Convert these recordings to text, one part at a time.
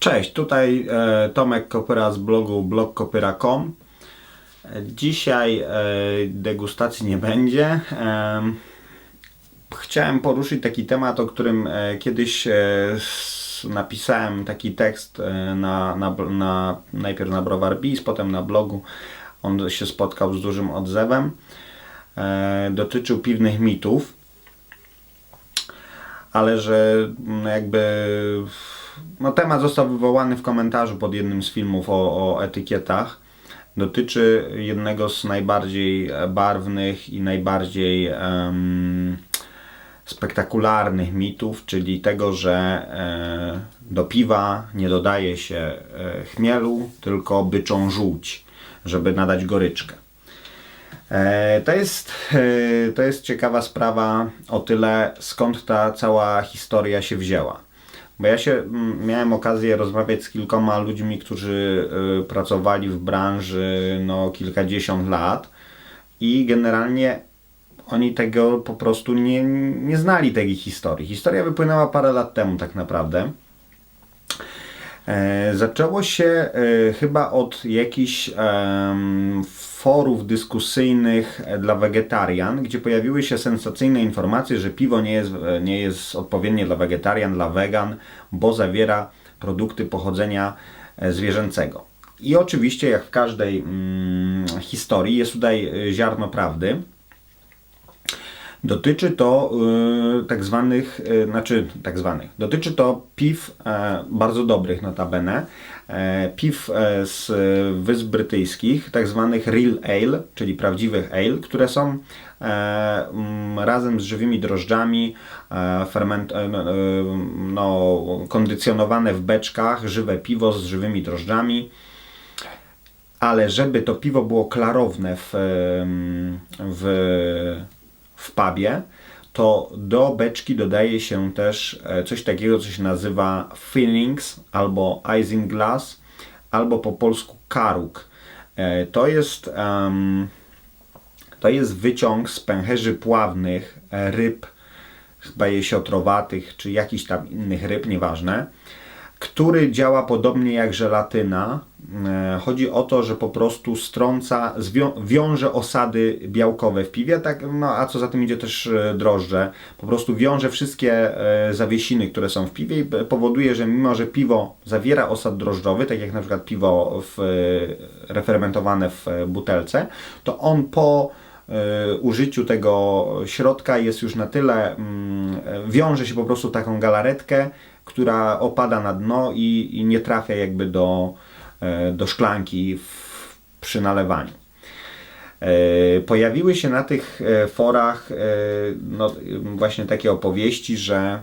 Cześć, tutaj e, Tomek Kopyra z blogu blogkopyra.com. Dzisiaj e, degustacji nie będzie. Em, Chciałem poruszyć taki temat, o którym e, kiedyś napisałem taki tekst na, na, na, najpierw na Browar Biz, potem na blogu. On się spotkał z dużym odzewem. Dotyczył piwnych mitów ale że jakby no, temat został wywołany w komentarzu pod jednym z filmów o, o etykietach. Dotyczy jednego z najbardziej barwnych i najbardziej em, spektakularnych mitów, czyli tego, że e, do piwa nie dodaje się e, chmielu, tylko byczą żółć, żeby nadać goryczkę. E, To jest, e, to jest ciekawa sprawa o tyle, skąd ta cała historia się wzięła. Bo ja się mm, miałem okazję rozmawiać z kilkoma ludźmi, którzy e, pracowali w branży no, kilkadziesiąt lat i generalnie oni tego po prostu nie, nie znali tej historii. Historia wypłynęła parę lat temu tak naprawdę. E, Zaczęło się e, chyba od jakichś forów dyskusyjnych e, dla wegetarian, gdzie pojawiły się sensacyjne informacje, że piwo nie jest, nie jest odpowiednie dla wegetarian, dla wegan, bo zawiera produkty pochodzenia zwierzęcego. I oczywiście, jak w każdej mm, historii, jest tutaj ziarno prawdy. Dotyczy to y, tak zwanych, y, znaczy tak zwanych, dotyczy to piw e, bardzo dobrych notabene, e, piw e, z Wysp Brytyjskich, tak zwanych real ale, czyli prawdziwych ale, które są e, razem z żywymi drożdżami ferment, no, no, kondycjonowane w beczkach, żywe piwo z żywymi drożdżami. Ale żeby to piwo było klarowne w, w, w pubie, to do beczki dodaje się też e, coś takiego, co się nazywa fillings albo isinglass, albo po polsku karuk. E, To jest, to jest wyciąg z pęcherzy pławnych e, ryb, chyba jesiotrowatych, czy jakichś tam innych ryb, nieważne, który działa podobnie jak żelatyna. E, Chodzi o to, że po prostu strąca, wiąże osady białkowe w piwie, tak, no, a co za tym idzie też e, drożdże. Po prostu wiąże wszystkie e, zawiesiny, które są w piwie i powoduje, że mimo, że piwo zawiera osad drożdżowy, tak jak na przykład piwo w, refermentowane w butelce, to on po użyciu tego środka jest już na tyle, mm, wiąże się po prostu taką galaretkę, która opada na dno i, i nie trafia jakby do, e, do szklanki w, przy nalewaniu. E, Pojawiły się na tych e, forach no, właśnie takie opowieści, że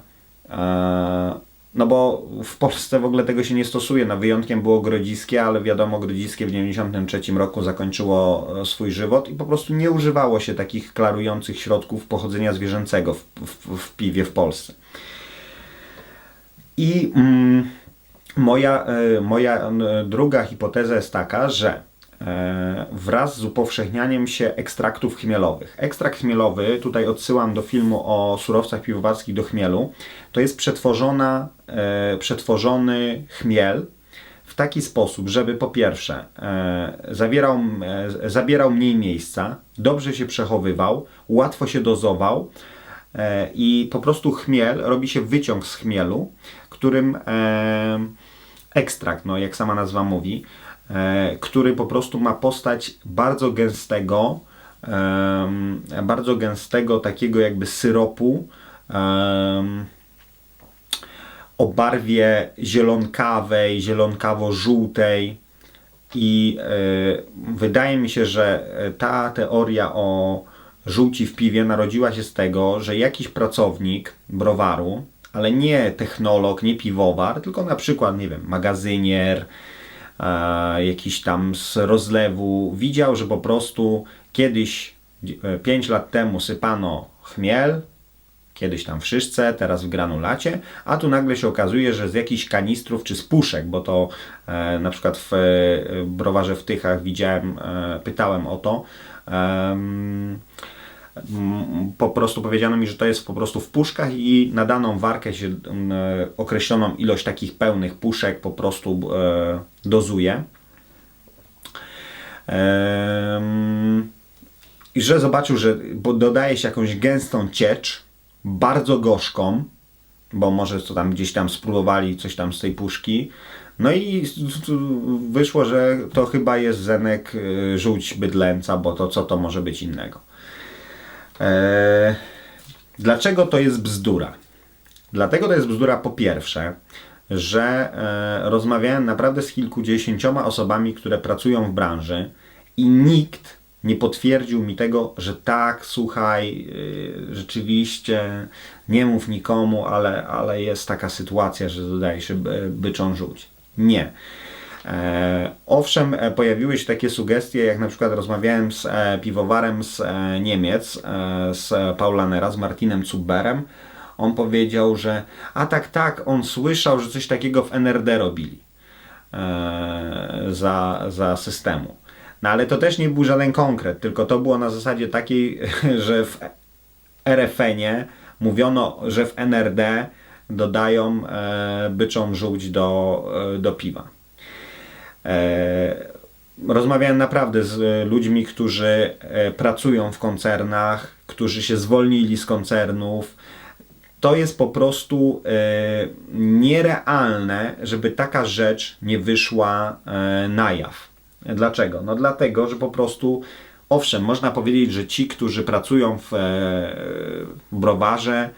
no bo w Polsce w ogóle tego się nie stosuje, no wyjątkiem było grodziskie, ale wiadomo, grodziskie w 1993 roku zakończyło swój żywot i po prostu nie używało się takich klarujących środków pochodzenia zwierzęcego w, w, w piwie w Polsce. I mm, moja, e, moja druga hipoteza jest taka, że e, wraz z upowszechnianiem się ekstraktów chmielowych. Ekstrakt chmielowy, tutaj odsyłam do filmu o surowcach piwowarskich do chmielu, to jest przetworzona, e, przetworzony chmiel w taki sposób, żeby po pierwsze zawierał, zabierał mniej miejsca, dobrze się przechowywał, łatwo się dozował i po prostu chmiel, robi się wyciąg z chmielu, którym e, ekstrakt, no jak sama nazwa mówi, e, który po prostu ma postać bardzo gęstego, bardzo gęstego takiego jakby syropu o barwie zielonkawej, zielonkawo-żółtej. I e, wydaje mi się, że e, ta teoria o żółci w piwie narodziła się z tego, że jakiś pracownik browaru, ale nie technolog, nie piwowar, tylko na przykład, nie wiem, magazynier, e, jakiś tam z rozlewu, widział, że po prostu kiedyś, 5 lat temu sypano chmiel, kiedyś tam w szyszce, teraz w granulacie, a tu nagle się okazuje, że z jakichś kanistrów czy z puszek, bo to e, na przykład w e, browarze w Tychach widziałem, e, pytałem o to, mm, po prostu powiedziano mi, że to jest po prostu w puszkach i na daną warkę się mm, e, określoną ilość takich pełnych puszek po prostu e, dozuje. I że zobaczył, że dodaje się jakąś gęstą ciecz, bardzo gorzką, bo może co tam gdzieś tam spróbowali coś tam z tej puszki. No i wyszło, że to chyba jest zenek y, żółć bydlęca, bo to co to może być innego. Eee, dlaczego to jest bzdura? Dlatego to jest bzdura po pierwsze, że e, rozmawiałem naprawdę z kilkudziesięcioma osobami, które pracują w branży i nikt nie potwierdził mi tego, że tak, słuchaj, y, rzeczywiście nie mów nikomu, ale, ale jest taka sytuacja, że dodaje się by- byczą żółć. Nie. E, owszem, e, pojawiły się takie sugestie, jak na przykład rozmawiałem z e, piwowarem z Niemiec, z Paulanera, z Martinem Zuberem. On powiedział, że a tak, tak, on słyszał, że coś takiego w NRD robili za, za systemu. No ale to też nie był żaden konkret, tylko to było na zasadzie takiej, że w RFN-ie mówiono, że w NRD dodają byczą żółć do, do piwa. E, Rozmawiałem naprawdę z e, ludźmi, którzy e, pracują w koncernach, którzy się zwolnili z koncernów. To jest po prostu nierealne, żeby taka rzecz nie wyszła na jaw. Dlaczego? No dlatego, że po prostu, owszem, można powiedzieć, że ci, którzy pracują w, w browarze,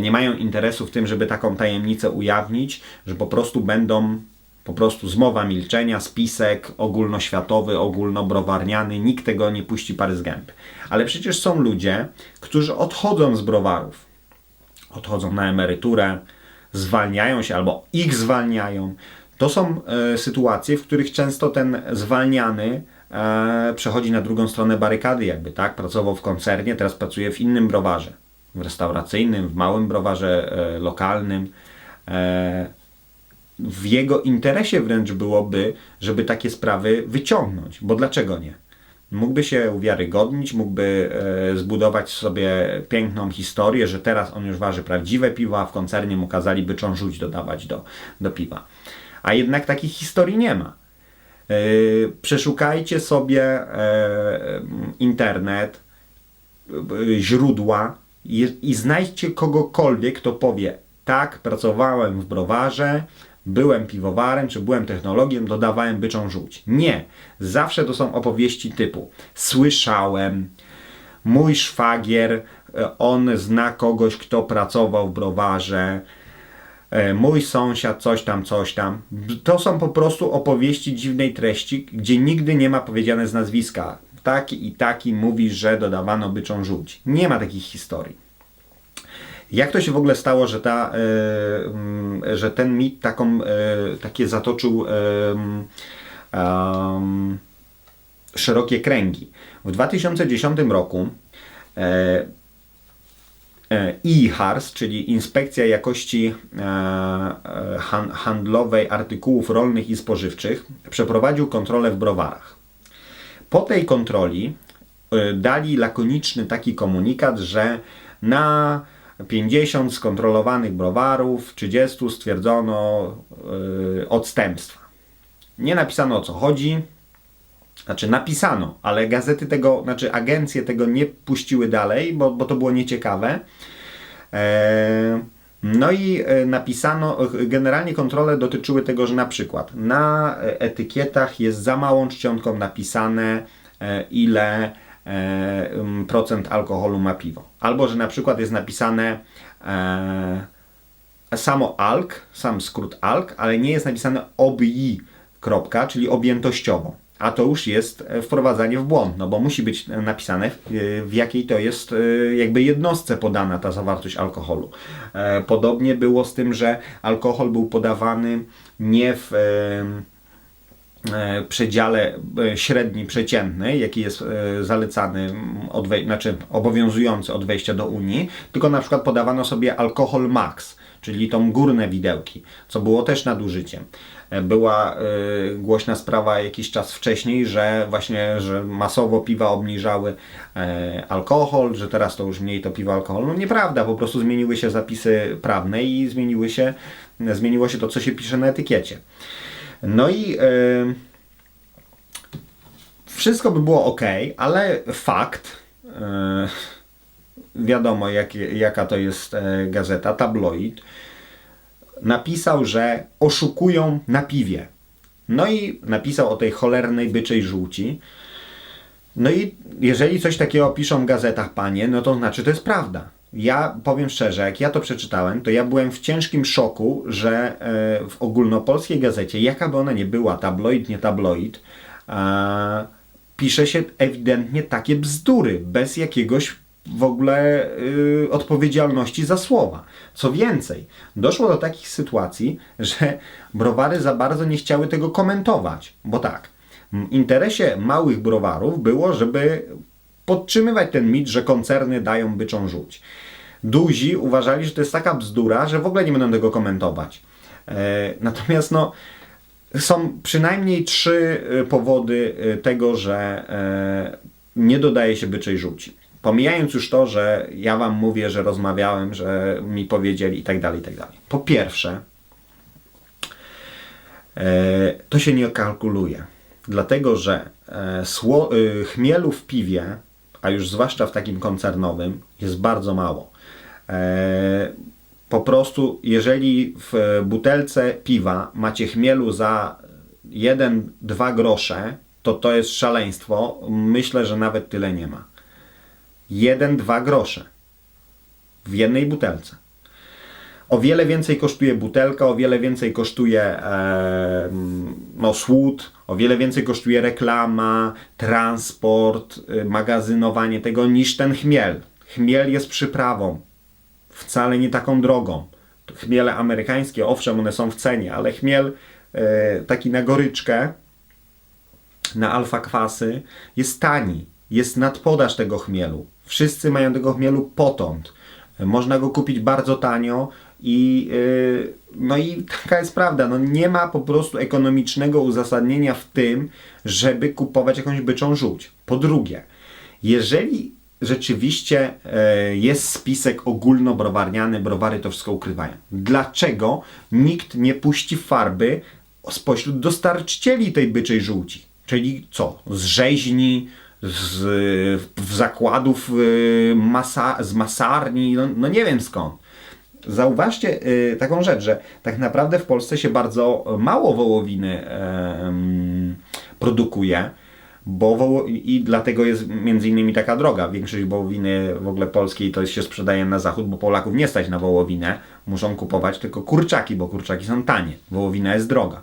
nie mają interesu w tym, żeby taką tajemnicę ujawnić, że po prostu będą po prostu zmowa milczenia, spisek ogólnoświatowy, ogólnobrowarniany, nikt tego nie puści pary z gęby. Ale przecież są ludzie, którzy odchodzą z browarów, odchodzą na emeryturę, zwalniają się albo ich zwalniają. To są e, sytuacje, w których często ten zwalniany e, przechodzi na drugą stronę barykady, jakby tak, pracował w koncernie, teraz pracuje w innym browarze, w restauracyjnym, w małym browarze e, lokalnym. W jego interesie wręcz byłoby, żeby takie sprawy wyciągnąć, bo dlaczego nie? Mógłby się uwiarygodnić, mógłby e, zbudować sobie piękną historię, że teraz on już waży prawdziwe piwo, a w koncernie mu kazali byczą dodawać do, do piwa. A jednak takich historii nie ma. E, przeszukajcie sobie e, internet, e, źródła i, i znajdźcie kogokolwiek, kto powie tak, pracowałem w browarze, byłem piwowarem, czy byłem technologiem, dodawałem byczą żółć. Nie. Zawsze to są opowieści typu słyszałem, mój szwagier, e, on zna kogoś, kto pracował w browarze, e, mój sąsiad, coś tam, coś tam. To są po prostu opowieści dziwnej treści, gdzie nigdy nie ma powiedziane z nazwiska. Taki i taki mówi, że dodawano byczą żółć. Nie ma takich historii. Jak to się w ogóle stało, że, ta, e, mm, że ten mit taką, e, takie zatoczył em, szerokie kręgi? W 2010 roku IHARS, czyli Inspekcja Jakości Han- Handlowej Artykułów Rolnych i Spożywczych, przeprowadził kontrolę w browarach. Po tej kontroli dali lakoniczny taki komunikat, że na 50 skontrolowanych browarów, 30 stwierdzono y, odstępstwa. Nie napisano o co chodzi, znaczy napisano, ale gazety tego, znaczy agencje tego nie puściły dalej, bo, bo to było nieciekawe. E, No i e, napisano, generalnie kontrole dotyczyły tego, że na przykład na etykietach jest za małą czcionką napisane ile procent alkoholu ma piwo. Albo, że na przykład jest napisane e, samo ALK, sam skrót ALK, ale nie jest napisane OBI, kropka, czyli objętościowo. A to już jest e, wprowadzanie w błąd, no bo musi być e, napisane w, e, jakiej to jest e, jakby jednostce podana ta zawartość alkoholu. E, Podobnie było z tym, że alkohol był podawany nie w e, e, przedziale e, średni przeciętny, jaki jest e, zalecany, od znaczy obowiązujący od wejścia do Unii, tylko na przykład podawano sobie alkohol max, czyli tą górne widełki, co było też nadużyciem. E, Była e, głośna sprawa jakiś czas wcześniej, że właśnie, że masowo piwa obniżały e, alkohol, że teraz to już mniej to piwa alkohol. No nieprawda, po prostu zmieniły się zapisy prawne i zmieniły się, zmieniło się to, co się pisze na etykiecie. No i e, wszystko by było ok, ale fakt, e, wiadomo jak, jaka to jest e, gazeta, tabloid, napisał, że oszukują na piwie. No i napisał o tej cholernej byczej żółci. No i jeżeli coś takiego piszą w gazetach, panie, no to znaczy to jest prawda. Ja powiem szczerze, jak ja to przeczytałem, to ja byłem w ciężkim szoku, że e, w ogólnopolskiej gazecie, jaka by ona nie była, tabloid, nie tabloid, pisze się ewidentnie takie bzdury, bez jakiegoś w ogóle y, odpowiedzialności za słowa. Co więcej, doszło do takich sytuacji, że browary za bardzo nie chciały tego komentować, bo tak, w interesie małych browarów było, żeby podtrzymywać ten mit, że koncerny dają byczą żółć. Duzi uważali, że to jest taka bzdura, że w ogóle nie będą tego komentować. E, natomiast no, są przynajmniej trzy y, powody y, tego, że e, nie dodaje się byczej żółci. Pomijając już to, że ja wam mówię, że rozmawiałem, że mi powiedzieli i tak dalej, i tak dalej. Po pierwsze, e, to się nie kalkuluje. Dlatego, że e, chmielu w piwie, a już zwłaszcza w takim koncernowym, jest bardzo mało. E, po prostu, jeżeli w butelce piwa macie chmielu za 1-2 grosze, to to jest szaleństwo. Myślę, że nawet tyle nie ma. 1-2 grosze w jednej butelce. O wiele więcej kosztuje butelka, o wiele więcej kosztuje e, no, słód, o wiele więcej kosztuje reklama, transport, y, magazynowanie tego niż ten chmiel. Chmiel jest przyprawą, wcale nie taką drogą. Chmiele amerykańskie, owszem, one są w cenie, ale chmiel e, taki na goryczkę, na alfa kwasy jest tani. Jest nadpodaż tego chmielu. Wszyscy mają tego chmielu potąd. Można go kupić bardzo tanio i yy, no i taka jest prawda. No nie ma po prostu ekonomicznego uzasadnienia w tym, żeby kupować jakąś byczą żółć. Po drugie, jeżeli rzeczywiście e, jest spisek ogólnobrowarniany, browary to wszystko ukrywają. Dlaczego nikt nie puści farby spośród dostarczycieli tej byczej żółci? Czyli co? Z rzeźni, z w zakładów y, masa, z masarni, no, no nie wiem skąd. Zauważcie y, taką rzecz, że tak naprawdę w Polsce się bardzo mało wołowiny produkuje, bo i dlatego jest między innymi taka droga. Większość wołowiny w ogóle polskiej to się sprzedaje na zachód, bo Polaków nie stać na wołowinę, muszą kupować tylko kurczaki, bo kurczaki są tanie. Wołowina jest droga.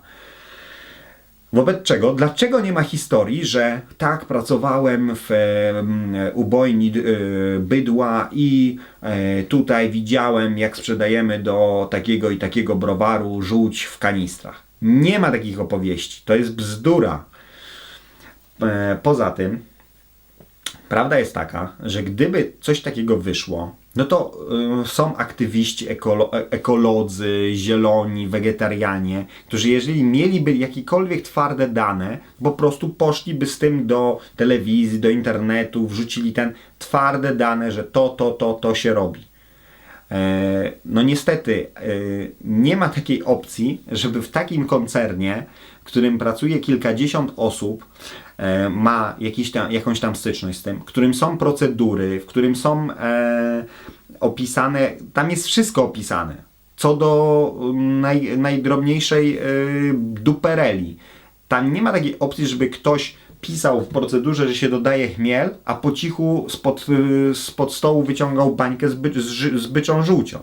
Wobec czego, dlaczego nie ma historii, że tak, pracowałem w e, ubojni e, bydła i e, tutaj widziałem, jak sprzedajemy do takiego i takiego browaru żółć w kanistrach. Nie ma takich opowieści. To jest bzdura. E, poza tym, prawda jest taka, że gdyby coś takiego wyszło, no to y, są aktywiści ekolo, e- ekolodzy, zieloni, wegetarianie, którzy jeżeli mieliby jakiekolwiek twarde dane, po prostu poszliby z tym do telewizji, do internetu, wrzucili ten twarde dane, że to, to, to, to się robi. E, No niestety e, nie ma takiej opcji, żeby w takim koncernie, w którym pracuje kilkadziesiąt osób, ma jakiś tam, jakąś tam styczność z tym, w którym są procedury, w którym są e, opisane, tam jest wszystko opisane, co do mm, naj, najdrobniejszej e, dupereli. Tam nie ma takiej opcji, żeby ktoś pisał w procedurze, że się dodaje chmiel, a po cichu spod, spod stołu wyciągał bańkę z, by, z, z byczą żółcią.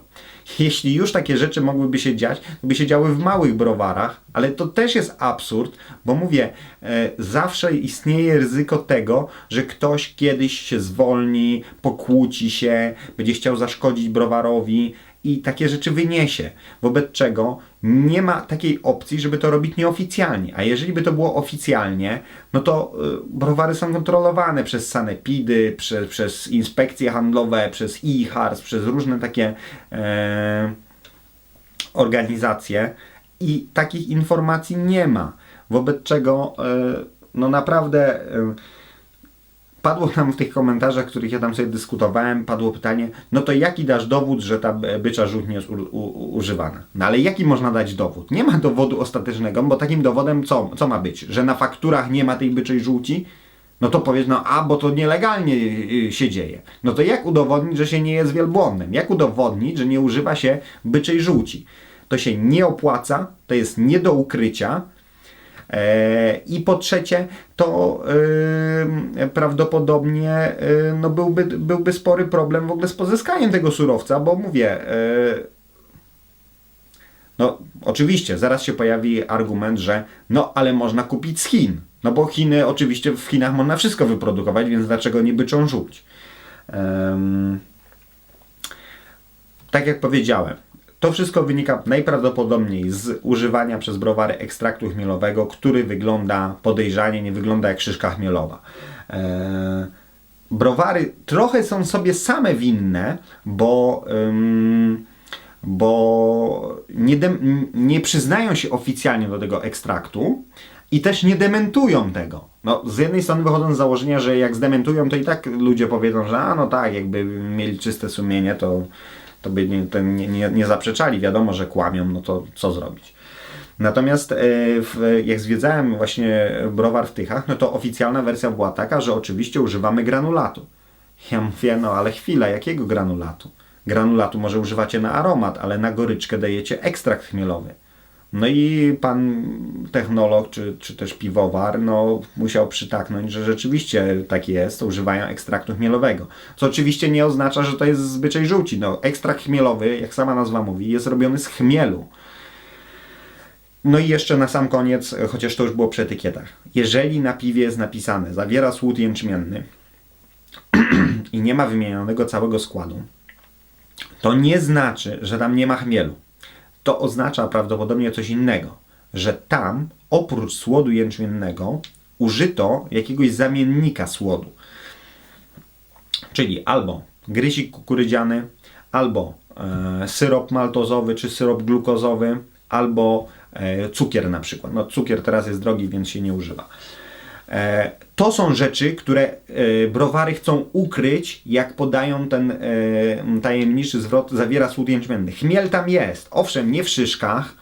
Jeśli już takie rzeczy mogłyby się dziać, to by się działy w małych browarach, ale to też jest absurd, bo mówię, e, zawsze istnieje ryzyko tego, że ktoś kiedyś się zwolni, pokłóci się, będzie chciał zaszkodzić browarowi i takie rzeczy wyniesie. Wobec czego nie ma takiej opcji, żeby to robić nieoficjalnie. A jeżeli by to było oficjalnie, no to y, browary są kontrolowane przez sanepidy, przez, przez inspekcje handlowe, przez IHARS, przez różne takie e, organizacje i takich informacji nie ma. Wobec czego e, no naprawdę e, padło tam w tych komentarzach, których ja tam sobie dyskutowałem, padło pytanie, no to jaki dasz dowód, że ta bycza żółć nie jest u, u, używana? No ale jaki można dać dowód? Nie ma dowodu ostatecznego, bo takim dowodem co, co ma być? Że na fakturach nie ma tej byczej żółci? No to powiedz, no a, bo to nielegalnie y, się dzieje. No to jak udowodnić, że się nie jest wielbłądem? Jak udowodnić, że nie używa się byczej żółci? To się nie opłaca, to jest nie do ukrycia, I po trzecie, to e, prawdopodobnie e, no byłby, byłby spory problem w ogóle z pozyskaniem tego surowca, bo mówię, no oczywiście, zaraz się pojawi argument, że no ale można kupić z Chin. No bo Chiny, oczywiście w Chinach można wszystko wyprodukować, więc dlaczego nie byczą? Um, tak jak powiedziałem, to wszystko wynika najprawdopodobniej z używania przez browary ekstraktu chmielowego, który wygląda podejrzanie, nie wygląda jak szyszka chmielowa. Eee, browary trochę są sobie same winne, bo, ym, bo nie, nie przyznają się oficjalnie do tego ekstraktu i też nie dementują tego. No, z jednej strony wychodzą z założenia, że jak zdementują, to i tak ludzie powiedzą, że a no tak, jakby mieli czyste sumienie, to to by nie, nie, nie zaprzeczali, wiadomo, że kłamią, no to co zrobić. Natomiast e, w, jak zwiedzałem właśnie browar w Tychach, no to oficjalna wersja była taka, że oczywiście używamy granulatu. Ja mówię, no ale chwila, jakiego granulatu? Granulatu może używacie na aromat, ale na goryczkę dajecie ekstrakt chmielowy. No i pan technolog, czy, czy też piwowar, no, musiał przytaknąć, że rzeczywiście tak jest, używają ekstraktu chmielowego. Co oczywiście nie oznacza, że to jest zwyczaj żółci. No, ekstrakt chmielowy, jak sama nazwa mówi, jest robiony z chmielu. No i jeszcze na sam koniec, chociaż to już było przy etykietach. Jeżeli na piwie jest napisane, zawiera słód jęczmienny i nie ma wymienionego całego składu, to nie znaczy, że tam nie ma chmielu to oznacza prawdopodobnie coś innego, że tam oprócz słodu jęczmiennego użyto jakiegoś zamiennika słodu. Czyli albo grysik kukurydziany, albo e, syrop maltozowy czy syrop glukozowy, albo e, cukier na przykład. No cukier teraz jest drogi, więc się nie używa. E, to są rzeczy, które e, browary chcą ukryć, jak podają ten e, tajemniczy zwrot, zawiera słód jęczmienny. Chmiel tam jest, owszem, nie w szyszkach,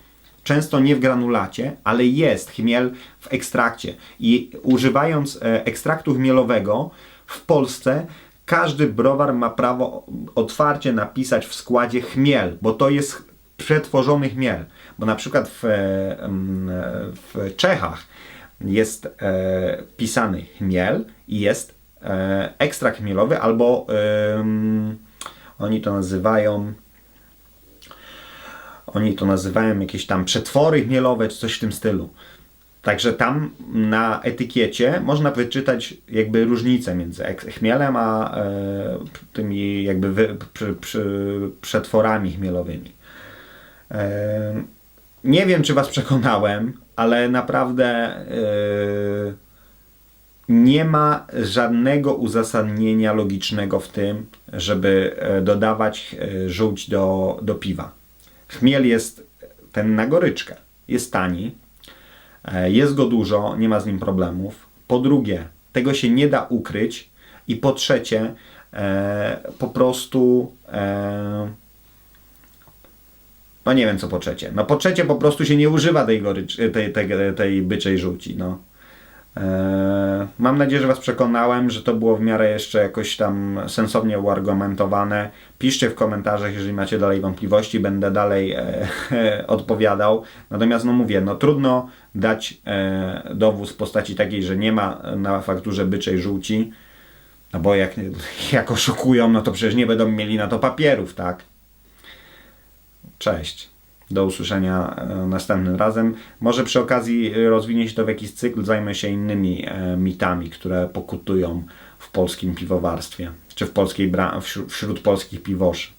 często nie w granulacie, ale jest chmiel w ekstrakcie. I używając ekstraktu chmielowego w Polsce, każdy browar ma prawo otwarcie napisać w składzie chmiel, bo to jest przetworzony chmiel. Bo na przykład w, w Czechach jest e, pisany chmiel i jest e, ekstrakt chmielowy, albo oni to nazywają oni to nazywają jakieś tam przetwory chmielowe, czy coś w tym stylu. Także tam na etykiecie można wyczytać jakby różnicę między chmielem a e, tymi jakby wy, przy, przy, przetworami chmielowymi. E, nie wiem, czy Was przekonałem, ale naprawdę yy, nie ma żadnego uzasadnienia logicznego w tym, żeby e, dodawać e, żółć do, do piwa. Chmiel jest ten na goryczkę, jest tani, e, jest go dużo, nie ma z nim problemów. Po drugie, tego się nie da ukryć. I po trzecie, po prostu no nie wiem co po trzecie. No po trzecie po prostu się nie używa tej, gorycz, tej, tej, tej byczej żółci. No. Eee, mam nadzieję, że Was przekonałem, że to było w miarę jeszcze jakoś tam sensownie uargumentowane. Piszcie w komentarzach, jeżeli macie dalej wątpliwości, będę dalej e, e, odpowiadał. Natomiast no mówię, no trudno dać e, dowód w postaci takiej, że nie ma na fakturze byczej żółci, no bo jak, jak oszukują, no to przecież nie będą mieli na to papierów, tak? Cześć. Do usłyszenia e, następnym razem. Może przy okazji rozwinie się to w jakiś cykl, zajmę się innymi e, mitami, które pokutują w polskim piwowarstwie, czy w polskiej wśród polskich piwoszy.